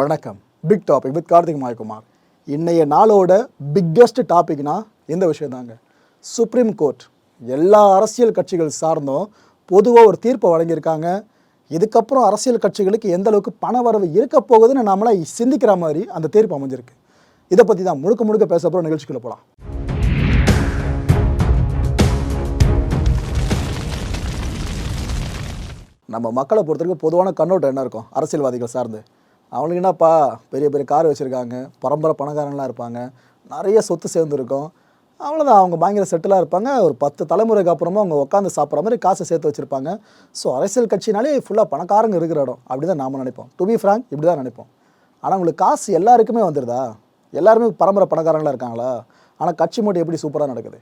வணக்கம். Big topic with Karthik Mayakumar. இன்றைய நாளோட பிக்கஸ்ட் டாபிக்னா எந்த விஷயம் தாங்க. சுப்ரீம் கோர்ட் எல்லா அரசியல் கட்சிகள் சார்ந்தும் பொதுவாக ஒரு தீர்ப்பை வழங்கியிருக்காங்க. இதுக்கப்புறம் அரசியல் கட்சிகளுக்கு எந்த அளவுக்கு பண வரவு இருக்க போகுதுன்னு நாமளா சிந்திக்கிற மாதிரி அந்த தீர்ப்பு அமைஞ்சிருக்கு. இதை பற்றி தான் முழுக்க முழுக்க பேச போகிற போகலாம் நம்ம மக்களை பொறுத்தவரைக்கும் பொதுவான கண்ணோட்டம் என்ன இருக்கும்? அரசியல்வாதிகள் சார்ந்து. அவங்களுக்கு என்னப்பா பெரிய பெரிய கார் வச்சுருக்காங்க பரம்பரை பணக்காரங்களாம் இருப்பாங்க நிறைய சொத்து சேர்ந்துருக்கும். அவ்வளோதான் அவங்க பயங்கர செட்டிலாக இருப்பாங்க. ஒரு பத்து தலைமுறைக்கு அப்புறமா அவங்க உட்காந்து சாப்பிட்ற மாதிரி காசை சேர்த்து வச்சுருப்பாங்க. ஸோ அரசியல் கட்சினாலே ஃபுல்லாக பணக்காரங்க இருக்கிற இடம் அப்படி தான் நாம் நினைப்போம். டு பி ஃப்ராங்க் இப்படி தான் நினைப்போம். ஆனால் உங்களுக்கு காசு எல்லாருக்குமே வந்துடுதா எல்லாருமே பரம்பரை பணக்காரங்களாக இருக்காங்களா? ஆனால் கட்சி மட்டும் எப்படி சூப்பராக நடக்குது?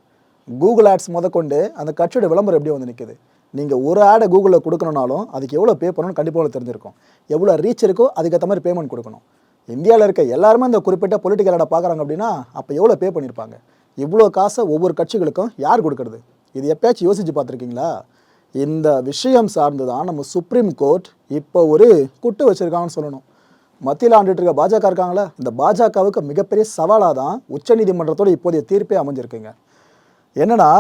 கூகுள் ஆட்ஸ் முதற்கொண்டு அந்த கட்சியோட விளம்பரம் எப்படி வந்து நிற்குது நீங்கள் ஒரு ஆடை கூகுளில் கொடுக்கணுனாலும் அதுக்கு எவ்வளோ பே பண்ணணும்னு கண்டிப்பாக உங்களுக்கு தெரிஞ்சிருக்கும். எவ்வளோ ரீச் இருக்கோ அதுக்கேற்ற மாதிரி பேமெண்ட் கொடுக்கணும். இந்தியாவில் இருக்க எல்லாருமே இந்த குறிப்பிட்ட பொலிட்டிக்கல் ஆடை பார்க்குறாங்க அப்படின்னா அப்போ எவ்வளோ பே பண்ணியிருப்பாங்க இவ்வளோ காசை ஒவ்வொரு கட்சிகளுக்கும் யார் கொடுக்கறது? இது எப்பயாச்சும் யோசிச்சு பார்த்துருக்கீங்களா? இந்த விஷயம் சார்ந்து தான் நம்ம சுப்ரீம் கோர்ட் இப்போ ஒரு குட்டு வச்சுருக்காங்கன்னு சொல்லணும். மத்தியில் ஆண்டுட்டு இருக்க பாஜக இருக்காங்களா? இந்த பாஜகவுக்கு மிகப்பெரிய சவாலாக தான் உச்சநீதிமன்றத்தோட இப்போதைய தீர்ப்பே அமைஞ்சிருக்குங்க. என்னன்னா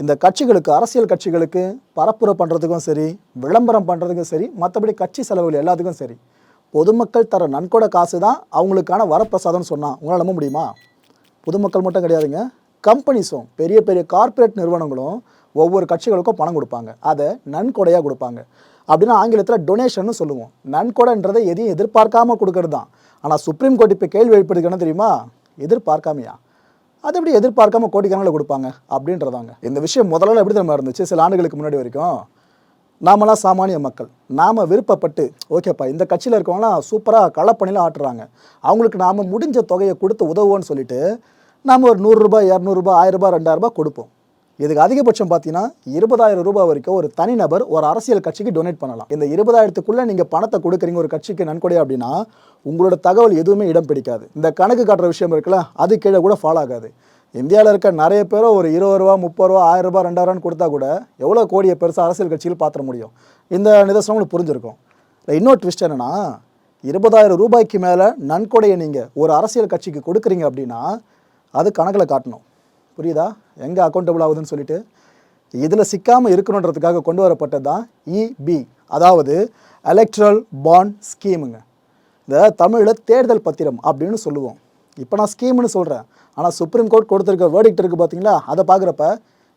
இந்த கட்சிகளுக்கு அரசியல் கட்சிகளுக்கு பரப்புரை பண்ணுறதுக்கும் சரி விளம்பரம் பண்ணுறதுக்கும் சரி மற்றபடி கட்சி செலவுகள் எல்லாத்துக்கும் சரி பொதுமக்கள் தர நன்கொடை காசு தான் அவங்களுக்கான வரப்பிரசாதம்னு சொன்னால் உங்களால் நம்ப முடியுமா? பொதுமக்கள் மட்டும் கிடையாதுங்க. கம்பெனிஸும் பெரிய பெரிய கார்ப்பரேட் நிறுவனங்களும் ஒவ்வொரு கட்சிகளுக்கும் பணம் கொடுப்பாங்க. அதை நன்கொடையாக கொடுப்பாங்க. அப்படின்னா ஆங்கிலத்தில் டொனேஷன்னு சொல்லுவோம். நன்கொடைன்றதை எதையும் எதிர்பார்க்காம கொடுக்கறது தான் ஆனால் சுப்ரீம் கோர்ட் இப்போ கேள்வி எழுப்பிடுக்கணும் தெரியுமா? எதிர்பார்க்காமையா? அது எப்படி எதிர்பார்க்காம கோடிக்கணக்கில் கொடுப்பாங்க? அப்படின்றதாங்க. இந்த விஷயம் முதல்ல எப்படி தெரியுமா இருந்துச்சு? சில ஆண்டுகளுக்கு முன்னாடி வரைக்கும் நாமெல்லாம் சாமானிய மக்கள். நாம் விருப்பப்பட்டு ஓகேப்பா இந்த கட்சியில் இருக்கவங்களாம் சூப்பராக களப்பணியில் ஆட்டுறாங்க. அவங்களுக்கு நாம் முடிஞ்ச தொகையை கொடுத்து உதவுவோன்னு சொல்லிட்டு நாம் ஒரு நூறுரூபா இரநூறுபா ஆயிரரூபா ரெண்டாயிரரூபா கொடுப்போம். இதுக்கு அதிகபட்சம் பார்த்தீங்கன்னா இருபதாயிரம் ரூபாய் வரைக்கும் ஒரு தனிநபர் ஒரு அரசியல் கட்சிக்கு டொனேட் பண்ணலாம். இந்த இருபதாயிரத்துக்குள்ளே நீங்கள் பணத்தை கொடுக்குறீங்க ஒரு கட்சிக்கு நன்கொடை அப்படின்னா உங்களோட தகவல் எதுவுமே இடம் பிடிக்காது. இந்த கணக்கு காட்டுற விஷயம் இருக்குல்ல அது கீழே கூட ஃபாலோ ஆகாது. இந்தியாவில் இருக்க நிறைய பேரோ ஒரு இருபது ரூபா முப்பது ரூபா ஆயிரம் ரூபாய் ரெண்டாயிரம்னு கொடுத்தா கூட எவ்வளோ கோடியை பெருசாக அரசியல் கட்சியில் பார்த்துட முடியும்? இந்த நிதர்சனம் உங்களுக்கு புரிஞ்சிருக்கும். இல்லை இன்னொரு ட்விஸ்ட் என்னென்னா இருபதாயிரம் ரூபாய்க்கு மேலே நன்கொடையை நீங்கள் ஒரு அரசியல் கட்சிக்கு கொடுக்குறீங்க அப்படின்னா அது கணக்கில் காட்டணும். புரியுதா? எங்கே அக்கௌண்டபிள் ஆகுதுன்னு சொல்லிட்டு இதில் சிக்காமல் இருக்கணுன்றதுக்காக கொண்டு வரப்பட்டது தான் இபி அதாவது எலக்ட்ரல் பாண்ட் ஸ்கீமுங்க இந்த தமிழில் தேர்தல் பத்திரம் அப்படின்னு சொல்லுவோம். இப்போ நான் ஸ்கீம்னு சொல்கிறேன் ஆனால் சுப்ரீம் கோர்ட் கொடுத்துருக்க வேர்டிக்ட் இருக்குது பார்த்தீங்களா அதை பார்க்குறப்ப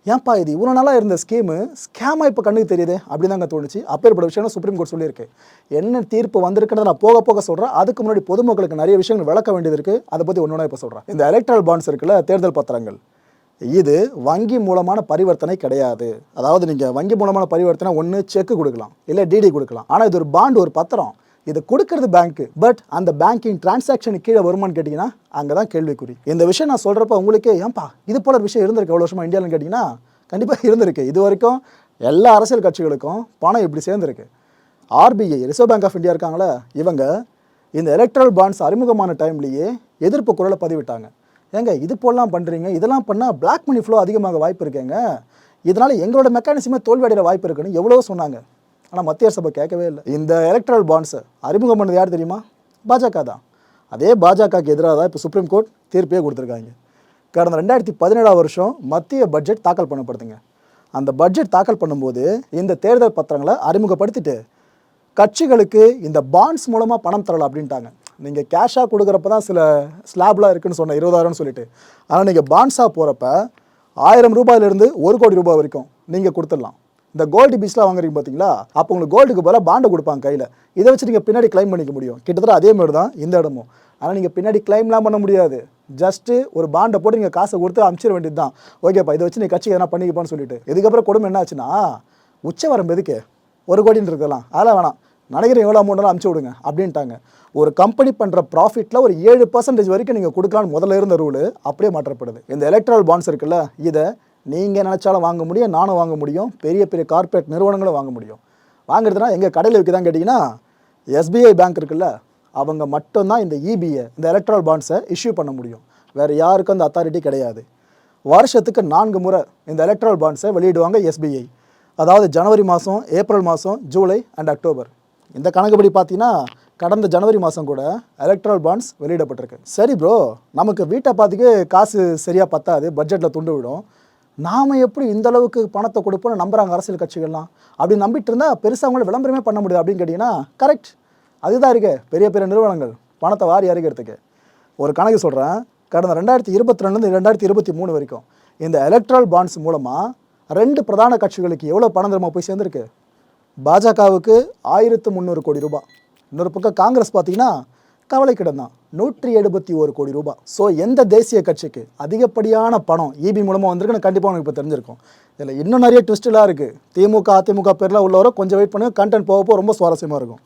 ஏன்ப்பா இது இவ்வளோ நாளாக இருந்த ஸ்கீமு ஸ்கேமாக இப்போ கண்ணுக்கு தெரியுது? அப்படி தாங்க தோணுச்சு. அப்பேற்பட்ட விஷயம் சுப்ரீம் கோர்ட் சொல்லியிருக்கு. என்ன தீர்ப்பு வந்திருக்குன்னு நான் போக போக சொல்கிறேன் அதுக்கு முன்னாடி பொதுமக்களுக்கு நிறைய விஷயங்கள் விளக்க வேண்டியது இருக்குது அதை பற்றி ஒன்று இப்போ சொல்கிறேன் இந்த எலக்ட்ரல் பாண்ட்ஸ் இருக்குல்ல தேர்தல் பத்திரங்கள். இது வங்கி மூலமான பரிவர்த்தனை கிடையாது. அதாவது நீங்கள் வங்கி மூலமான பரிவர்த்தனை ஒன்று செக்கு கொடுக்கலாம். இல்லை டிடி கொடுக்கலாம். ஆனால் இது ஒரு பாண்ட் ஒரு பத்திரம். இது கொடுக்கறது பேங்க்கு பட் அந்த பேங்கிங் டிரான்சாக்ஷன் கீழே வருமானு கேட்டிங்கன்னா அங்கே தான் கேள்விக்குறி. இந்த விஷயம் நான் சொல்கிறப்ப உங்களுக்கே ஏன்பா இது போல ஒரு விஷயம் இருந்திருக்கு எவ்வளோ வருஷமா இந்தியாவில்னு கேட்டிங்கன்னா கண்டிப்பாக இருந்திருக்கு. இது வரைக்கும் எல்லா அரசியல் கட்சிகளுக்கும் பணம் இப்படி சேர்ந்துருக்கு. RBI reserve bank of India இருக்காங்களே இவங்க இந்த எலக்ட்ரல் பாண்ட்ஸ் அறிமுகமான டைம்லேயே எதிர்ப்பு குரலை பதிவிட்டாங்க. ஏங்க இது போலாம் பண்ணுறீங்க இதெல்லாம் பண்ணால் பிளாக் மணி ஃப்ளோ அதிகமாக வாய்ப்பு இருக்கேங்க. இதனால் எங்களோட மெக்கானிசமே தோல்வியடைகிற வாய்ப்பு இருக்குன்னு எவ்வளோ சொன்னாங்க. ஆனால் மத்திய சபை கேட்கவே இல்லை. இந்த எலக்ட்ரல் பாண்ட்ஸை அறிமுகம் பண்ணது யார் தெரியுமா? பாஜக தான். அதே பாஜகவுக்கு எதிராக தான் இப்போ சுப்ரீம் கோர்ட் தீர்ப்பே கொடுத்துருக்காங்க. கடந்த ரெண்டாயிரத்தி பதினேழாம் வருஷம் மத்திய பட்ஜெட் தாக்கல் பண்ணப்படுதுங்க. அந்த பட்ஜெட் தாக்கல் பண்ணும்போது இந்த தேர்தல் பத்திரங்களை அறிமுகப்படுத்திட்டு கட்சிகளுக்கு இந்த பாண்ட்ஸ் மூலமாக பணம் தரலாம் அப்படின்ட்டாங்க. நீங்கள் கேஷாக கொடுக்குறப்ப தான் சில ஸ்லாப்லாம் இருக்குன்னு சொன்னேன் இருபதாயிரம்னு சொல்லிட்டு. ஆனால் நீங்கள் பாண்ட்ஸாக போகிறப்ப ஆயிரம் ரூபாயிலிருந்து ஒரு கோடி ரூபாய் வரைக்கும் நீங்கள் கொடுத்துடலாம். இந்த கோல்டு பீஸ்லாம் வாங்குறீங்க பார்த்தீங்களா அப்போ உங்களுக்கு கோல்டுக்கு பதிலாக பாண்டை கொடுப்பாங்க கையில். இதை வச்சு நீங்கள் பின்னாடி க்ளைம் பண்ணிக்க முடியும். கிட்டத்தட்ட அதே மாதிரி தான் இந்த இடமும். ஆனால் நீங்கள் பின்னாடி க்ளைம்லாம் பண்ண முடியாது. ஜஸ்ட்டு ஒரு பாண்டை போட்டு நீங்கள் காசை கொடுத்து அனுப்பிச்சிட வேண்டியது தான். ஓகேப்பா இதை வச்சு நீ கட்சி எதனா பண்ணிக்கப்பான்னு சொல்லிட்டு. இதுக்கப்புறம் கொடுமை என்ன ஆச்சுன்னா உச்சவரம் எதுக்கு? ஒரு கோடின்னு இருக்கலாம் அதெல்லாம் வேணாம். நடிகர் எவ்வளோ அமௌண்ட்லாம் அனுப்பிச்சி விடுங்க அப்படின்ட்டாங்க. ஒரு கம்பெனி பண்ணுற ப்ராஃபிட்டில் ஒரு ஏழு பர்சன்டேஜ் வரைக்கும் நீங்கள் கொடுக்கலான்னு முதல்ல இருந்த ரூல் அப்படியே மாற்றப்படுது. இந்த எலக்ட்ரல் பாண்ட்ஸ் இருக்குல்ல இதை நீங்கள் நினச்சாலும் வாங்க முடியும் நானும் வாங்க முடியும் பெரிய பெரிய கார்ப்பரேட் நிறுவனங்களும் வாங்க முடியும். வாங்குறதுனா எங்கள் கடையில் விற்கிதான் கேட்டிங்கன்னா எஸ்பிஐ பேங்க் இருக்குல்ல அவங்க மட்டும்தான் இந்த இபிஐ இந்த எலக்ட்ரல் பாண்ட்ஸை இஷ்யூ பண்ண முடியும். வேறு யாருக்கும் அந்த அத்தாரிட்டி கிடையாது. வருஷத்துக்கு நான்கு முறை இந்த எலக்ட்ரல் பாண்ட்ஸை வெளியிடுவாங்க எஸ்பிஐ அதாவது ஜனவரி மாதம் ஏப்ரல் மாதம் ஜூலை அண்ட் அக்டோபர். இந்த கணக்குப்படி பார்த்தீங்கன்னா கடந்த ஜனவரி மாதம் கூட எலக்ட்ரல் பாண்ட்ஸ் வெளியிடப்பட்டிருக்கு. சரி ப்ரோ நமக்கு வீட்டை பார்த்துக்கு காசு சரியாக பத்தாது பட்ஜெட்டில் துண்டு விடும். நாம் எப்படி இந்த அளவுக்கு பணத்தை கொடுப்போம்னு நம்புறாங்க அரசியல் கட்சிகள்லாம்? அப்படி நம்பிட்டு இருந்தால் பெருசாக அவங்கள விளம்பரமே பண்ண முடியாது அப்படின்னு கேட்டிங்கன்னா கரெக்ட் அதுதான் இருக்கு பெரிய பெரிய நிறுவனங்கள் பணத்தை வாரி அறிகிறதுக்கு ஒரு கணக்கு சொல்கிறேன் கடந்த ரெண்டாயிரத்தி இருபத்தி ரெண்டுலேருந்து ரெண்டாயிரத்தி இருபத்தி மூணு வரைக்கும் இந்த எலக்ட்ரல் பாண்ட்ஸ் மூலமாக ரெண்டு பிரதான கட்சிகளுக்கு எவ்வளோ பணம் தெரியுமா போய் சேர்ந்துருக்கு? பாஜகவுக்கு ஆயிரத்து முந்நூறு கோடி ரூபாய் இன்னொரு பக்கம் காங்கிரஸ் பார்த்தீங்கன்னா கவலைக்கிடம் தான். நூற்றி எழுபத்தி ஒரு கோடி ரூபாய் ஸோ எந்த தேசிய கட்சிக்கு அதிகப்படியான பணம் இபி மூலமாக வந்திருக்குன்னு கண்டிப்பாக உங்களுக்கு இப்போ தெரிஞ்சிருக்கும். இதில் இன்னும் நிறைய ட்விஸ்டெலாம் இருக்குது திமுக அதிமுக பேரில் உள்ளவரை கொஞ்சம் வெயிட் பண்ணுங்க. கண்டென்ட் போக போக ரொம்ப சுவாரஸ்யமாக இருக்கும்.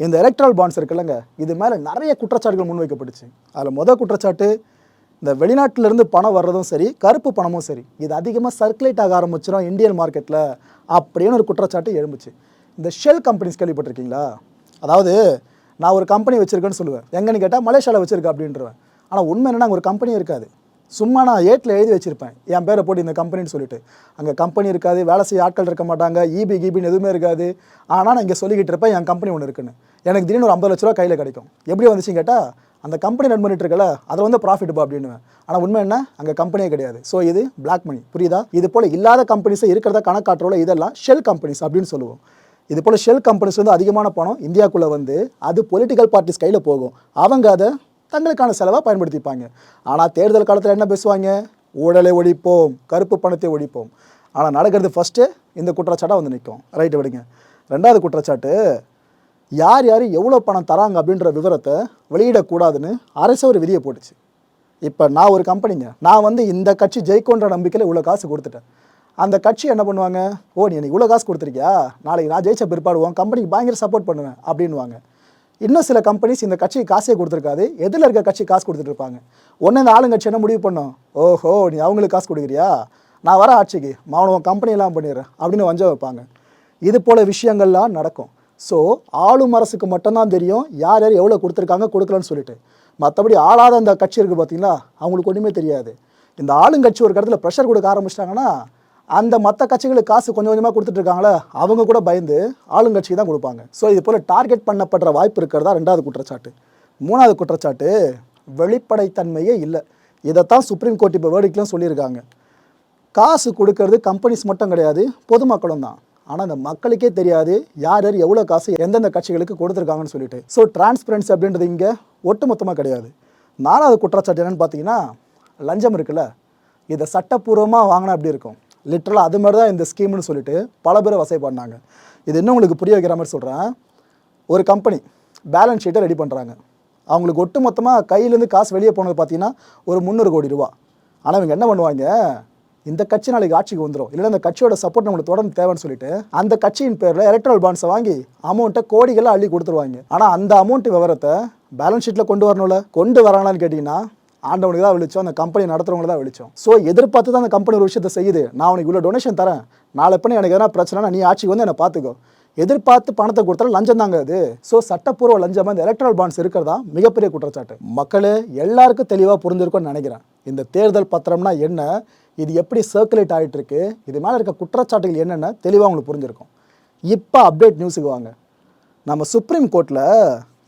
இந்த எலக்ட்ரல் பாண்ட்ஸ் இருக்குல்லங்க இது மேலே நிறைய குற்றச்சாட்டுகள் முன்வைக்கப்பட்டுச்சு. அதில் முதல் குற்றச்சாட்டு இந்த வெளிநாட்டிலேருந்து பணம் வர்றதும் சரி கருப்பு பணமும் சரி இது அதிகமாக சர்க்குலேட் ஆக ஆரம்பிச்சிடும் இந்தியன் மார்க்கெட்டில் அப்படின்னு ஒரு குற்றச்சாட்டு எழும்புச்சு. இந்த ஷெல் கம்பெனிஸ் கேள்விப்பட்டிருக்கீங்களா? அதாவது நான் ஒரு கம்பெனி வச்சுருக்கேன்னு சொல்லுவேன். எங்கன்னு கேட்டால் மலேசியாவில் வச்சுருக்கேன் அப்படின்றவேன். ஆனால் உண்மை என்னென்னா அங்கே ஒரு கம்பெனி இருக்காது. சும்மா நான் ஏட்டில் எழுதி வச்சுருப்பேன். என் பேரை போட்டு இந்த கம்பெனின்னு சொல்லிட்டு. அங்கே கம்பெனி இருக்காது வேலை செய்ய ஆட்கள் இருக்க மாட்டாங்க இபி கிபின்னு எதுவுமே இருக்காது. ஆனால் நான் இங்கே சொல்லிக்கிட்டு இருப்பேன் என் கம்பெனி ஒன்று இருக்குன்னு. எனக்கு திடீர்னு ஒரு ஐம்பது லட்ச ரூபா கையில் கிடைக்கும். எப்படி வந்துச்சுன்னு கேட்டால் அந்த கம்பெனி ரன் பண்ணிட்டு இருக்கல அதில் வந்து ப்ராஃபிட் பா அப்படின்னுவேன். ஆனால் உண்மை என்ன? அங்கே கம்பெனியே கிடையாது. ஸோ இது பிளாக் மணி புரியுதா? இது போல் இல்லாத கம்பெனிஸை இருக்கிறத கணக்காட்டுறோல இதெல்லாம் ஷெல் கம்பெனிஸ் அப்படின்னு சொல்லுவோம். இது போல் ஷெல் கம்பெனிஸ் வந்து அதிகமான பணம் இந்தியாக்குள்ளே வந்து அது பொலிட்டிக்கல் பார்ட்டிஸ் கையில் போகும். அவங்க அதை தங்களுக்கான செலவாக பயன்படுத்திப்பாங்க. ஆனால் தேர்தல் காலத்தில் என்ன பேசுவாங்க? ஊழலை ஒழிப்போம் கருப்பு பணத்தை ஒழிப்போம். ஆனால் நடக்கிறது ஃபஸ்ட்டு இந்த குற்றச்சாட்டாக வந்து நிற்கும் ரைட்டு விடுங்க. ரெண்டாவது குற்றச்சாட்டு யார் யார் எவ்வளோ பணம் தராங்க அப்படின்ற விவரத்தை வெளியிடக்கூடாதுன்னு அரசு ஒரு விதியை போட்டுச்சு. இப்போ நான் ஒரு கம்பெனிங்க நான் வந்து இந்த கட்சி ஜெயிக்கோன்ற நம்பிக்கையில் இவ்வளோ காசு கொடுத்துட்டேன். அந்த கட்சி என்ன பண்ணுவாங்க? ஓ நீ எனக்கு இவ்வளோ காசு கொடுத்துருக்கியா? நாளைக்கு நான் ஜெயிச்ச பிற்பாடு உன் கம்பெனிக்கு பயங்கர சப்போர்ட் பண்ணுவேன் அப்படின்வாங்க இன்னும் சில கம்பெனிஸ் இந்த கட்சிக்கு காசே கொடுத்துருக்காது. எதில் இருக்க கட்சி காசு கொடுத்துட்டு இருப்பாங்க? ஒன்று இந்த ஆளுங்கட்சி என்ன முடிவு பண்ணும்? ஓஹோ நீ அவங்களுக்கு காசு கொடுக்குறியா? நான் வர ஆட்சிக்கு மாவன உன் கம்பெனியெல்லாம் பண்ணிடுறேன் அப்படின்னு வஞ்சம் வைப்பாங்க. இது போல் விஷயங்கள்லாம் நடக்கும். ஸோ ஆளும் அரசுக்கு மட்டும்தான் தெரியும் யார் யார் எவ்வளோ கொடுத்துருக்காங்க கொடுக்கலன்னு சொல்லிட்டு. மற்றபடி ஆளாத அந்த கட்சி இருக்குது பார்த்தீங்களா அவங்களுக்கு ஒன்றுமே தெரியாது. இந்த ஆளுங்கட்சி ஒரு இடத்துல ப்ரெஷர் கொடுக்க ஆரம்பிச்சிட்டாங்கன்னா அந்த மற்ற கட்சிகளுக்கு காசு கொஞ்சம் கொஞ்சமாக கொடுத்துட்ருக்காங்களே அவங்க கூட பயந்து ஆளுங்கட்சிக்கு தான் கொடுப்பாங்க. ஸோ இது போல் டார்கெட் பண்ணப்படுற வாய்ப்பு இருக்கிறதா ரெண்டாவது குற்றச்சாட்டு. மூணாவது குற்றச்சாட்டு வெளிப்படைத்தன்மையே இல்லை. இதைத்தான் சுப்ரீம் கோர்ட் இப்போ வேடிக்கலாம் சொல்லியிருக்காங்க. காசு கொடுக்கறது கம்பெனிஸ் மட்டும் கிடையாது பொதுமக்களும் தான். ஆனால் அந்த மக்களுக்கே தெரியாது யார் யார் எவ்வளோ காசு எந்தெந்த கட்சிகளுக்கு கொடுத்துருக்காங்கன்னு சொல்லிட்டு. ஸோ டிரான்ஸ்பரன்சி அப்படின்றது இங்கே ஒட்டுமொத்தமாக கிடையாது. நாலாவது குற்றச்சாட்டு என்னென்னு பார்த்தீங்கன்னா லஞ்சம் இருக்குல்ல இதை சட்டப்பூர்வமாக வாங்கினா எப்படி இருக்கும்? லிட்ரலாக அது மாதிரி தான் இந்த ஸ்கீம்னு சொல்லிட்டு பல பேர் வசைப்பண்ணாங்க இது இன்னும் உங்களுக்கு புரிய வைக்கிற மாதிரி சொல்கிறேன் ஒரு கம்பெனி பேலன்ஸ் ஷீட்டை ரெடி பண்ணுறாங்க அவங்களுக்கு ஒட்டு மொத்தமாக கையிலேருந்து காசு வெளியே போனது பார்த்தீங்கன்னா ஒரு முந்நூறு கோடி ரூபா. ஆனால் இவங்க என்ன பண்ணுவாங்க? இந்த கட்சி நாளைக்கு ஆட்சிக்கு வந்துடும் இல்லைன்னா அந்த கட்சியோட சப்போர்ட் நம்மளுக்கு தொடர்ந்து தேவைன்னு சொல்லிட்டு அந்த கட்சியின் பேரில் எலக்ட்ரல் பாண்ட்ஸை வாங்கி அமௌண்ட்டை கோடிகளை அள்ளி கொடுத்துருவாங்க. ஆனால் அந்த அமௌண்ட் விவரத்தை பேலன்ஸ் ஷீட்டில் கொண்டு வரணும்ல? கொண்டு வராங்களான்னு கேட்டிங்கன்னா ஆண்டவனுக்கு தான் விழிச்சோம் அந்த கம்பெனி நடத்துறவங்க தான் விழிச்சோம் ஸோ எதிர்பார்த்து தான் அந்த கம்பெனி ஒரு விஷயத்தை செய்யுது. நான் உனக்கு இவ்வளோ டொனேஷன் தரேன். நாளை பண்ணி எனக்கு எதனா பிரச்சனைனா நீ ஆட்சிக்கு வந்து என்னை பார்த்துக்கோ. எதிர்பார்த்து பணத்தை கொடுத்தாலும் லஞ்சம் தாங்க அது. ஸோ சட்டப்பூர்வ லஞ்சமாக இந்த எலக்ட்ரல் பாண்ட்ஸ் இருக்கிறதா? மிகப்பெரிய குற்றச்சாட்டு. மக்களே எல்லாருக்கும் தெளிவாக புரிஞ்சிருக்கும்னு நினைக்கிறேன். இந்த தேர்தல் பத்திரம்னா என்ன? இது எப்படி சர்க்குலேட் ஆகிட்டுருக்கு இது மேலே இருக்க குற்றச்சாட்டுகள் என்னென்ன தெளிவாக உங்களுக்கு புரிஞ்சிருக்கும். இப்போ அப்டேட் நியூஸுக்கு வாங்க. நம்ம சுப்ரீம் கோர்ட்டில்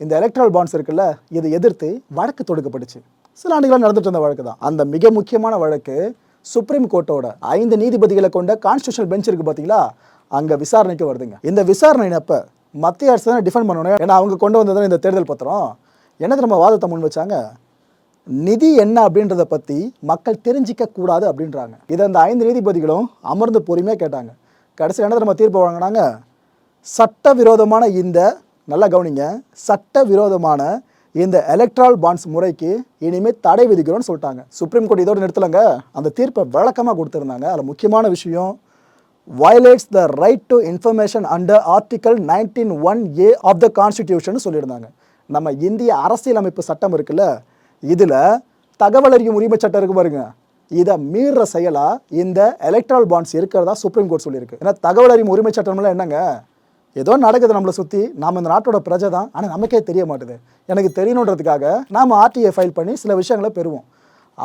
இந்த எலக்ட்ரல் பாண்ட்ஸ் இருக்குல்ல இதை எதிர்த்து வழக்கு தொடுக்கப்பட்டுச்சு. சில ஆண்டுகளாக நடந்துட்டு இருந்த வழக்கு தான். அந்த மிக முக்கியமான வழக்கு சுப்ரீம் கோர்ட்டோட ஐந்து நீதிபதிகளை கொண்ட கான்ஸ்டியூஷனல் பெஞ்ச் இருக்கு பார்த்தீங்களா அங்கே விசாரணைக்கு வருதுங்க. இந்த விசாரணை மத்திய அரசு தான் டிஃபெண்ட் பண்ணணும். ஏன்னா அவங்க கொண்டு வந்தது இந்த தேர்தல் பத்திரம். என்ன நம்ம வாதத்தை முன் வச்சாங்க? நிதி என்ன அப்படின்றத பற்றி மக்கள் தெரிஞ்சிக்க கூடாது அப்படின்றாங்க. இதை அந்த ஐந்து நீதிபதிகளும் அமர்ந்து பொறுமையாக கேட்டாங்க. கடைசியில் என்ன நம்ம தீர்ப்பு வழங்கினாங்க? சட்டவிரோதமான இந்த நல்லா கவனிங்க சட்டவிரோதமான இந்த எலக்ட்ரால் பாண்ட்ஸ் முறைக்கு இனிமேல் தடை விதிக்கிறோம்னு சொல்லிட்டாங்க. சுப்ரீம் கோர்ட் இதோட நிறுத்தலைங்க. அந்த தீர்ப்பை விளக்கமாக கொடுத்துருந்தாங்க. அதில் முக்கியமான விஷயம் violates the right to information under article 19 one A of the constitution சொல்லியிருந்தாங்க. நம்ம இந்திய அரசியலமைப்பு சட்டம் இருக்குல்ல இதில் தகவல் அறியும் உரிமை சட்டம் இருக்கு பாருங்க. இதை மீறுற செயலா இந்த எலக்ட்ரல் பாண்ட்ஸ் இருக்கிறதா சுப்ரீம் கோர்ட் சொல்லியிருக்கு. ஏன்னா தகவல் அறியும் உரிமை சட்டம்லாம் என்னங்க? ஏதோ நடக்குது நம்மளை சுற்றி நாம் இந்த நாட்டோட பிரஜை தான். ஆனால் நமக்கே தெரிய மாட்டுது. எனக்கு தெரியணுன்றதுக்காக நாம் ஆர்டிஐ ஃபைல் பண்ணி சில விஷயங்களை பெறுவோம்.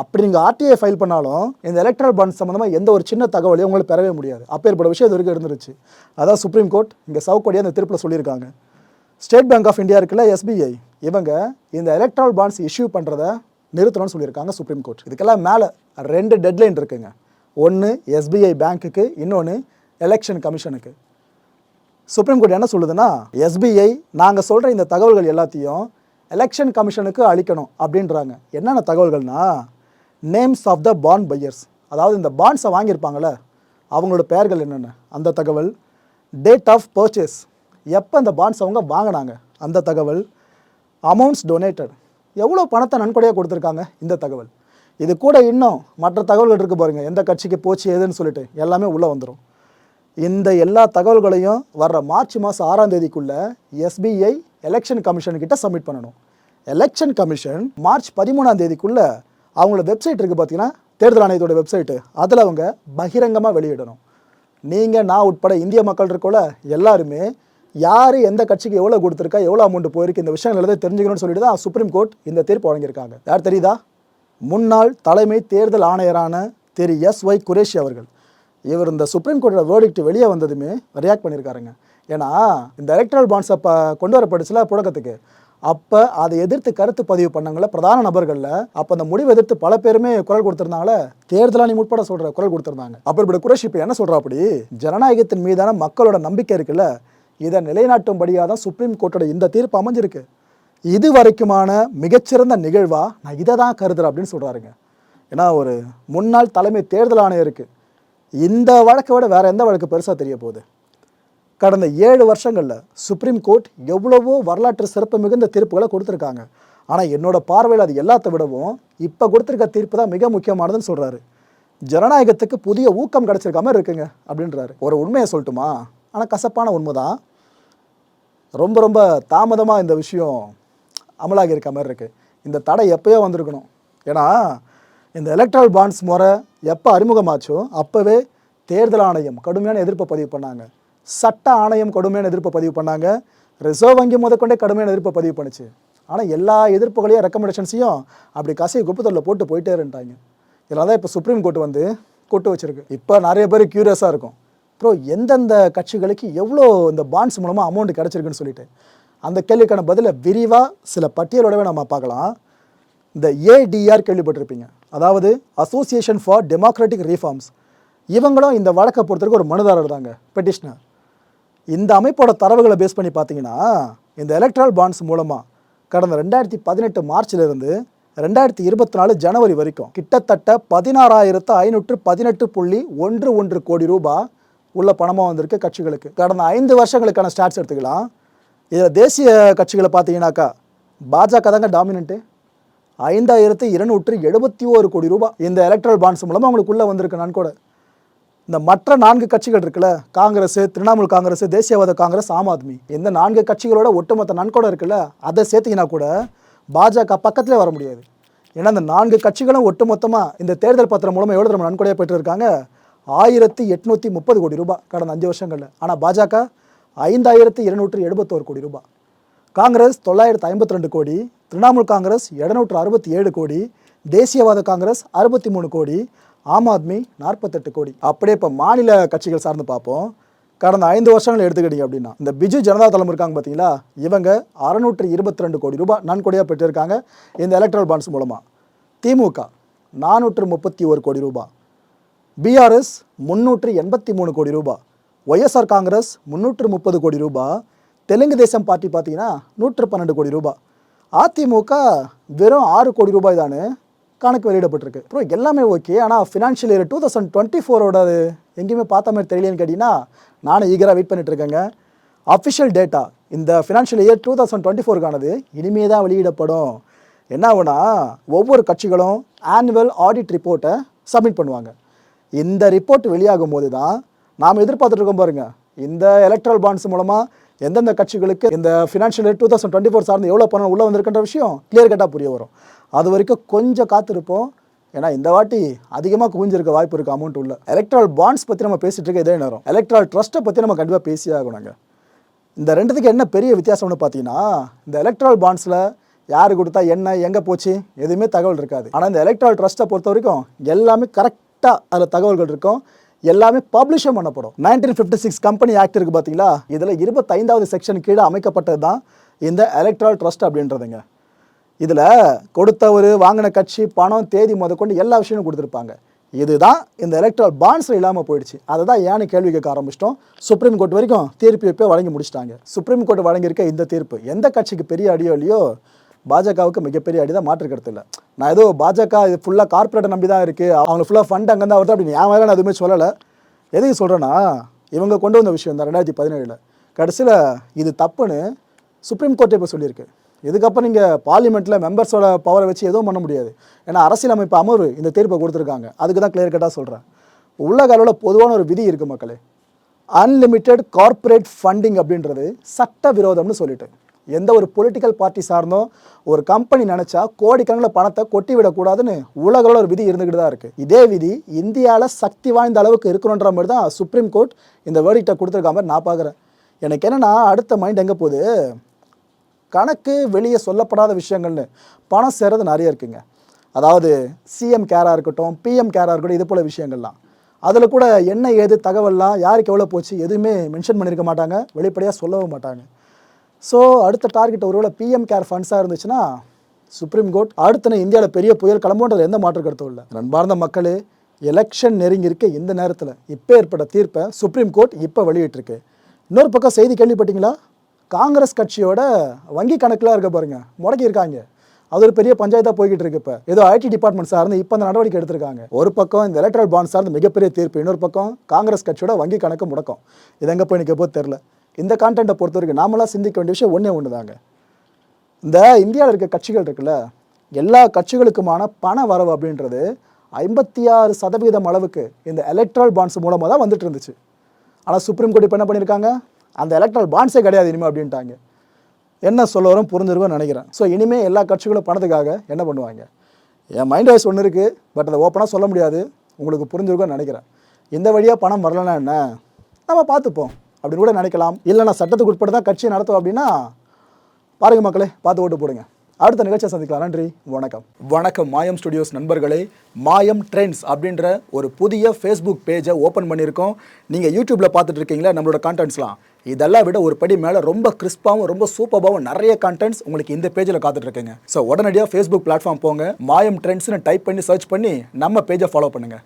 அப்படி நீங்கள் ஆர்டிஐ ஃபைல் பண்ணாலும் இந்த எலக்ட்ரல் பாண்ட் சம்மந்தமாக எந்த ஒரு சின்ன தகவலையும் உங்களுக்கு பெறவே முடியாது. அப்பேற்பட்ட விஷயம் இது வரைக்கும் இருந்துருச்சு. அதான் சுப்ரீம் கோர்ட் இங்கே சவுக்கோடியாக அந்த தீர்ப்பில் சொல்லியிருக்காங்க. ஸ்டேட் பேங்க் ஆஃப் இந்தியா இருக்குல்ல எஸ்பிஐ இவங்க இந்த எலக்ட்ரால் பாண்ட்ஸ் இஷ்யூ பண்ணுறத நிறுத்தணும்னு சொல்லியிருக்காங்க சுப்ரீம் கோர்ட் இதுக்கெல்லாம் மேலே ரெண்டு டெட்லைன் இருக்குங்க. ஒன்று எஸ்பிஐ பேங்க்குக்கு இன்னொன்று எலெக்ஷன் கமிஷனுக்கு சுப்ரீம் கோர்ட் என்ன சொல்லுதுன்னா எஸ்பிஐ நாங்கள் சொல்கிற இந்த தகவல்கள் எல்லாத்தையும் எலெக்ஷன் கமிஷனுக்கு அளிக்கணும் அப்படின்றாங்க. என்னென்ன தகவல்கள்னா names of the bond buyers அதாவது இந்த பாண்ட்ஸை வாங்கியிருப்பாங்கள்ல அவங்களோட பெயர்கள் என்னென்ன? அந்த தகவல் டேட் ஆஃப் பர்ச்சேஸ் எப்போ இந்த பாண்ட்ஸ் அவங்க வாங்கினாங்க? அந்த தகவல் அமௌண்ட்ஸ் டொனேட்டட் எவ்வளோ பணத்தை நன்கொடையாக கொடுத்துருக்காங்க? இந்த தகவல். இது கூட இன்னும் மற்ற தகவல்கள் இருக்குது பாருங்கள் எந்த கட்சிக்கு போச்சு ஏதுன்னு சொல்லிட்டு எல்லாமே உள்ளே வந்துடும் இந்த எல்லா தகவல்களையும் வர்ற மார்ச் மாதம் ஆறாம் தேதிக்குள்ளே எஸ்பிஐ எலெக்ஷன் கமிஷன்கிட்ட சப்மிட் பண்ணணும். எலெக்ஷன் கமிஷன் மார்ச் பதிமூணாம் தேதிக்குள்ளே அவங்களோட வெப்சைட் இருக்குது பார்த்தீங்கன்னா தேர்தல் ஆணையத்தோட வெப்சைட்டு அதில் அவங்க பகிரங்கமாக வெளியிடணும். நீங்கள் நான் உட்பட இந்திய மக்கள் இருக்கோல எல்லாருமே யார் எந்த கட்சிக்கு எவ்வளோ கொடுத்துருக்கா எவ்வளோ அமௌண்ட் போயிருக்கு இந்த விஷயங்கள் எல்லாத்தையும் தெரிஞ்சுக்கணும்னு சொல்லிட்டு தான் சுப்ரீம் கோர்ட் இந்த தீர்ப்பு வழங்கியிருக்காங்க. யார் தெரியுதா? முன்னாள் தலைமை தேர்தல் ஆணையரான திரு எஸ் ஒய் குரேஷி அவர்கள். இவர் இந்த சுப்ரீம் கோர்ட்டோட வேர்டிக்ட் வெளியே வந்ததுமே ரியாக்ட் பண்ணியிருக்காருங்க. ஏன்னா இந்த எலக்ட்ரல் பாண்ட்ஸ் அப்போ கொண்டு வரப்பட்டுச்சுல புழக்கத்துக்கு. அப்போ அதை எதிர்த்து கருத்து பதிவு பண்ணவங்கள பிரதான நபர்களில் அப்போ அந்த முடிவை எதிர்த்து பல பேருமே குரல் கொடுத்துருந்தாங்களே தேர்தல் ஆணையம் உட்பட சொல்கிற குரல் கொடுத்துருந்தாங்க. அப்போ இப்படி குரேஷ் இப்போ என்ன சொல்கிறா அப்படி ஜனநாயகத்தின் மீதான மக்களோட நம்பிக்கை இருக்குல்ல. இதை நிலைநாட்டும்படியாக தான் சுப்ரீம் கோர்ட்டோட இந்த தீர்ப்பு அமைஞ்சிருக்கு. இது வரைக்குமான மிகச்சிறந்த நிகழ்வாக நான் இதை தான் கருதுறேன் அப்படின்னு சொல்கிறாருங்க ஏன்னா ஒரு முன்னாள் தலைமை தேர்தல் ஆணையருக்கு இந்த வழக்கை விட வேறு எந்த வழக்கு பெருசாக தெரிய போகுது? கடந்த ஏழு வருஷங்களில் சுப்ரீம் கோர்ட் எவ்வளவோ வரலாற்று சிறப்பு மிகுந்த தீர்ப்புகளை கொடுத்துருக்காங்க. ஆனால் என்னோட பார்வையில் அது எல்லாத்த விடவும் இப்போ கொடுத்துருக்க தீர்ப்பு தான் மிக முக்கியமானதுன்னு சொல்கிறாரு ஜனநாயகத்துக்கு புதிய ஊக்கம் கிடச்சிருக்காம இருக்குங்க அப்படின்றாரு. ஒரு உண்மையை சொல்லட்டுமா? ஆனால் கசப்பான உண்மை தான் ரொம்ப ரொம்ப தாமதமாக இந்த விஷயம் அமலாகி இருக்க மாதிரி இருக்குது இந்த தடை எப்போயோ வந்திருக்கணும். ஏன்னா இந்த எலக்ட்ரல் பாண்ட்ஸ் முறை எப்போ அறிமுகமாச்சோ அப்போவே தேர்தல் ஆணையம் கடுமையான எதிர்ப்பை பதிவு பண்ணாங்க. சட்ட ஆணையம் கடுமையான எதிர்ப்பை பதிவு பண்ணாங்க. ரிசர்வ் வங்கி முதற்கொண்டே கடுமையான எதிர்ப்பை பதிவு பண்ணுச்சு. ஆனால் எல்லா எதிர்ப்புகளையும் ரெக்கமெண்டேஷன்ஸையும் அப்படி கசை குப்பத்தொல்ல போட்டு போயிட்டே இருந்துட்டாங்க இதெல்லாம் தான் இப்போ சுப்ரீம் கோர்ட் வந்து கூட்டு வச்சிருக்கு. இப்போ நிறைய பேர் க்யூரியஸாக இருக்கும். ப்ரோ எந்தெந்த கட்சிகளுக்கு எவ்வளோ இந்த பாண்ட்ஸ் மூலமாக அமௌண்ட் கிடச்சிருக்குன்னு சொல்லிட்டு அந்த கேள்விக்கான பதிலை விரிவாக சில பட்டியலோடவே நம்ம பார்க்கலாம். இந்த ஏடிஆர் கேள்விப்பட்டிருப்பீங்க. அதாவது அசோசியேஷன் ஃபார் டெமோக்ராட்டிக் ரீஃபார்ம்ஸ் இவங்களும் இந்த வழக்கை பொறுத்தவரைக்கும் ஒரு மனுதாரர் தாங்க பெட்டிஷனர் இந்த அமைப்போட தரவுகளை பேஸ் பண்ணி பார்த்தீங்கன்னா இந்த எலக்ட்ரல் பாண்ட்ஸ் மூலமாக கடந்த ரெண்டாயிரத்தி பதினெட்டு மார்ச்லேருந்து ரெண்டாயிரத்தி இருபத்தி நாலு ஜனவரி வரைக்கும் கிட்டத்தட்ட பதினாறாயிரத்து ஐநூற்று பதினெட்டு புள்ளி ஒன்று ஒன்று கோடி ரூபாய் உள்ள பணமாக வந்திருக்கு கட்சிகளுக்கு. கடந்த ஐந்து வருஷங்களுக்கான ஸ்டாட்ஸ் எடுத்துக்கலாம். இதில் தேசிய கட்சிகளை பார்த்தீங்கன்னாக்கா பாஜக தாங்க டாமினண்ட்டு ஐந்தாயிரத்து இருநூற்று எழுபத்தி ஓரு கோடி ரூபாய் இந்த எலக்ட்ரல் பாண்ட்ஸ் மூலமாக அவங்களுக்குள்ளே வந்திருக்கு நன்கொடை இந்த மற்ற நான்கு கட்சிகள் இருக்குல்ல காங்கிரஸ் திரிணாமுல் காங்கிரஸ் தேசியவாத காங்கிரஸ் ஆம் ஆத்மி. இந்த நான்கு கட்சிகளோட ஒட்டுமொத்த நன்கொடை இருக்குல்ல அதை சேர்த்திங்கன்னா கூட பாஜக பக்கத்திலே வர முடியாது. ஏன்னா இந்த நான்கு கட்சிகளும் ஒட்டுமொத்தமாக இந்த தேர்தல் பத்திரம் மூலமாக எவ்வளோ நம்ம நன்கொடையாக பெற்றிருக்காங்க ஆயிரத்தி எட்நூற்றி முப்பது கோடி ரூபாய் கடந்த அஞ்சு வருஷங்களில். ஆனால் பாஜக ஐந்தாயிரத்தி இருநூற்று எழுபத்தோரு கோடி ரூபாய். காங்கிரஸ் தொள்ளாயிரத்து ஐம்பத்தி ரெண்டு கோடி திரிணாமுல் காங்கிரஸ் இருநூற்று அறுபத்தி ஏழு கோடி தேசியவாத காங்கிரஸ் அறுபத்தி மூணு கோடி ஆம் ஆத்மி நாற்பத்தெட்டு கோடி. அப்படியே இப்போ மாநில கட்சிகள் சார்ந்து பார்ப்போம். கடந்த ஐந்து வருஷங்கள் எடுத்துக்கிட்டீங்க அப்படின்னா இந்த பிஜு ஜனதா தளம் இருக்காங்க பார்த்தீங்களா இவங்க அறுநூற்றி இருபத்தி ரெண்டு கோடி ரூபாய் நன்கொடையாக பெற்றிருக்காங்க இந்த எலக்ட்ரல் பாண்ட்ஸ் மூலமாக திமுக நானூற்று முப்பத்தி ஒரு கோடி ரூபாய். பிஆர்எஸ் முந்நூற்று எண்பத்தி மூணு கோடி ரூபாய் ஒய்எஸ்ஆர் காங்கிரஸ் முந்நூற்று முப்பது கோடி ரூபாய் தெலுங்கு தேசம் பார்ட்டி பார்த்தீங்கன்னா நூற்று பன்னெண்டு கோடி ரூபாய் அதிமுக வெறும் ஆறு கோடி ரூபாய் தானே கணக்கு வெளியிடப்பட்டிருக்கு. ப்ரோ எல்லாமே ஓகே ஆனால் financial year two thousand twenty ஃபோரோட எங்கேயுமே பார்த்த மாதிரி தெரியலையேன்னு கேட்டிங்கன்னா நானும் ஈகராக வெயிட் பண்ணிட்டு இருக்கேங்க. அஃபிஷியல் டேட்டா இந்த financial year two thousand twenty ஃபோருக்கானது இனிமே தான் வெளியிடப்படும். என்ன ஆகுனா ஒவ்வொரு கட்சிகளும் ஆனுவல் ஆடிட் ரிப்போர்ட்டை சப்மிட் பண்ணுவாங்க. இந்த ரிப்போர்ட் வெளியாகும் போது தான் நாம் எதிர்பார்த்துட்டு இருக்கோம் பாருங்க. இந்த எலக்ட்ரல் பாண்ட்ஸ் மூலமாக எந்தெந்த கட்சிகளுக்கு இந்த financial year two thousand twenty four சார்ந்து எவ்வளோ பணம் உள்ளே வந்திருக்கின்ற விஷயம் கிளியர் கட்டாக புரிய வரும். அது வரைக்கும் கொஞ்சம் காத்திருப்போம். ஏன்னா இந்த வாட்டி அதிகமாக குவிஞ்சிருக்க வாய்ப்பு இருக்குது அமௌண்ட் உள்ள. எலக்ட்ரல் பாண்ட்ஸ் பற்றி நம்ம பேசிட்டு இருக்க இதே நேரம். எலக்ட்ரல் ட்ரஸ்ட்டை பற்றி நம்ம கண்டிப்பாக பேசியே ஆகணுங்க. இந்த ரெண்டுத்துக்கு என்ன பெரிய வித்தியாசம்னு பார்த்தீங்கன்னா இந்த எலக்ட்ரல் பாண்ட்ஸில் யார் கொடுத்தா என்ன எங்கே போச்சு எதுவுமே தகவல் இருக்காது. ஆனால் இந்த எலக்ட்ரல் ட்ரஸ்ட்டை பொறுத்த வரைக்கும் எல்லாமே கரெக்ட் கரெக்டாக அதில் தகவல்கள் இருக்கும். எல்லாமே பப்ளிஷும் பண்ணப்படும். Nineteen fifty six company act இருக்குது பார்த்தீங்களா இதில் இருபத்தைந்தாவது செக்ஷன் கீழே அமைக்கப்பட்டது தான் இந்த எலக்ட்ரல் ட்ரஸ்ட் அப்படின்றதுங்க. இதில் கொடுத்தவர் வாங்கின கட்சி பணம் தேதி முதற்கொண்டு எல்லா விஷயமும் கொடுத்துருப்பாங்க. இதுதான் இந்த எலக்ட்ரல் பாண்ட்ஸில் இல்லாமல் போயிடுச்சு. அதை தான் ஏன்னு கேள்வி கேட்க ஆரம்பிச்சிட்டோம். சுப்ரீம் கோர்ட் வரைக்கும் தீர்ப்பு எப்போ வழங்கி முடிச்சிட்டாங்க. சுப்ரீம் கோர்ட் வழங்கியிருக்க இந்த தீர்ப்பு. எந்த கட்சிக்கு பெரிய அடியோ இல்லையோ பாஜகவுக்கு மிகப்பெரிய அடி தான் மாற்றுக்கிறது இல்லை நான் ஏதோ பாஜக இது ஃபுல்லாக கார்ப்பரேட்டை நம்பி தான் இருக்குது அவங்க ஃபுல்லாக ஃபண்ட் அங்கே தான் வருது அப்படின்னு என் வேலை நான் எதுவுமே சொல்லலை. எதுக்கு சொல்கிறேன்னா இவங்க கொண்டு வந்த விஷயம் தான் ரெண்டாயிரத்தி பதினேழில். கடைசியில் இது தப்புன்னு சுப்ரீம் கோர்ட்டே இப்போ சொல்லியிருக்கு. இதுக்கப்புறம் நீங்கள் பார்லிமெண்ட்டில் மெம்பர்ஸோட பவரை வச்சு எதுவும் பண்ண முடியாது. ஏன்னா அரசியலமைப்பு அமர்வு இந்த தீர்ப்பை கொடுத்துருக்காங்க. அதுக்கு தான் கிளியர் கட்டாக சொல்கிறேன் உலக அளவில் பொதுவான ஒரு விதி இருக்குது மக்களே. அன்லிமிட்டெட் கார்ப்பரேட் ஃபண்டிங் அப்படின்றது சட்ட விரோதம்னு சொல்லிட்டு. எந்த ஒரு பொலிட்டிக்கல் பார்ட்டி சார்ந்தோ ஒரு கம்பெனி நினச்சா கோடிக்கணக்கில் பணத்தை கொட்டி விடக்கூடாதுன்னு உலக ஒரு விதி இருந்துக்கிட்டு தான் இருக்குது இதே விதி இந்தியாவில் சக்தி வாய்ந்த அளவுக்கு இருக்கணுன்ற மாதிரி தான் சுப்ரீம் கோர்ட் இந்த வேர்டிக்டை கொடுத்துருக்க மாதிரி நான் பார்க்குறேன். எனக்கு என்னென்னா அடுத்த மைண்ட் எங்கே போகுது? கணக்கு வெளியே சொல்லப்படாத விஷயங்கள்னு பணம் சேர்றது நிறைய இருக்குங்க. அதாவது சிஎம் கேராக இருக்கட்டும் பிஎம் கேராக இருக்கட்டும் இது போல் விஷயங்கள்லாம். அதில் கூட என்ன ஏது தகவல்லாம் யாருக்கு எவ்வளோ போச்சு எதுவுமே மென்ஷன் பண்ணியிருக்க மாட்டாங்க வெளிப்படையாக சொல்லவும் மாட்டாங்க. ஸோ அடுத்த டார்கெட் ஒருவேளை பிஎம் கேர் ஃபண்ட்ஸாக இருந்துச்சுன்னா சுப்ரீம் கோர்ட் அடுத்த இந்தியாவில் பெரிய புயல் கிளம்புன்றது எந்த மாற்று கருத்தும் இல்லை. நண்பார்ந்த மக்களே எலெக்ஷன் நெருங்கி இருக்க இந்த நேரத்தில். இப்போ ஏற்பட்ட தீர்ப்பை சுப்ரீம் கோர்ட் இப்போ வெளியிட்டிருக்கு. இன்னொரு பக்கம் செய்தி கேள்விப்பட்டீங்களா? காங்கிரஸ் கட்சியோட வங்கி கணக்கெலாம் இருக்க பாருங்கள் முடக்கியிருக்காங்க. அது ஒரு பெரிய பஞ்சாயத்தாக போய்கிட்டு இருக்கு இப்போ. ஏதோ ஐடி டிபார்ட்மெண்ட் சார்ந்து இப்போ அந்த நடவடிக்கை எடுத்திருக்காங்க. ஒரு பக்கம் இந்த எலக்ட்ரல் பாண்ட் சார்ந்து மிகப்பெரிய தீர்ப்பு இன்னொரு பக்கம் காங்கிரஸ் கட்சியோட வங்கி கணக்கு முடக்கம். இது எங்கே போய் நிற்க போது தெரில இந்த கான்டென்ட்டை பொறுத்த வரைக்கும் நாமளாக சிந்திக்க வேண்டிய விஷயம் ஒன்றே ஒன்று தாங்க இந்த இந்தியாவில் இருக்க கட்சிகள் இருக்குல்ல எல்லா கட்சிகளுக்குமான பண வரவு அப்படின்றது ஐம்பத்தி ஆறு சதவீதம் அளவுக்கு இந்த எலக்ட்ரல் பாண்ட்ஸ் மூலமாக தான் வந்துட்டு இருந்துச்சு. ஆனால் சுப்ரீம் கோர்ட் இப்போ என்ன பண்ணியிருக்காங்க? அந்த எலக்ட்ரல் பாண்ட்ஸே கிடையாது இனிமேல் அப்படின்ட்டாங்க. என்ன சொல்ல வரும் புரிஞ்சிருக்கும்னு நினைக்கிறேன். ஸோ இனிமேல் எல்லா கட்சிகளும் பணத்துக்காக என்ன பண்ணுவாங்க? என் மைண்ட் வாய்ஸ் ஒன்று இருக்குது பட் அதை ஓப்பனாக சொல்ல முடியாது. உங்களுக்கு புரிஞ்சிருக்கும்னு நினைக்கிறேன். இந்த வழியாக பணம் வரலன்னா என்ன? நம்ம பார்த்துப்போம். அப்படின்னு கூட நினைக்கலாம். இல்லை நான் சட்டத்துக்கு உட்பட்டு தான் கட்சியை நடத்துவோம் அப்படின்னா பாருங்க மக்களே பார்த்து ஓட்டு போடுங்க. அடுத்த நிகழ்ச்சியை சந்திக்கலாம். நன்றி வணக்கம். வணக்கம் மாயம் ஸ்டுடியோஸ் நண்பர்களே. மாயம் ட்ரெண்ட்ஸ் அப்படின்ற ஒரு புதிய ஃபேஸ்புக் பேஜை ஓப்பன் பண்ணியிருக்கோம். நீங்கள் யூடியூப்பில் பார்த்துட்டு இருக்கீங்களா? நம்மளோட கான்டென்ட்ஸ்லாம் இதெல்லாம் விட ஒரு படி மேலே ரொம்ப கிறிஸ்பாகவும் ரொம்ப சூப்பராகவும் நிறைய கான்டென்ட்ஸ் உங்களுக்கு இந்த பேஜில் காத்துட்ருக்குங்க ஸோ உடனடியாக ஃபேஸ்புக் பிளாட்ஃபார்ம் போங்க. மாயம் ட்ரெண்ட்ஸ்னு டைப் பண்ணி சர்ச் பண்ணி நம்ம பேஜை ஃபாலோ பண்ணுங்கள்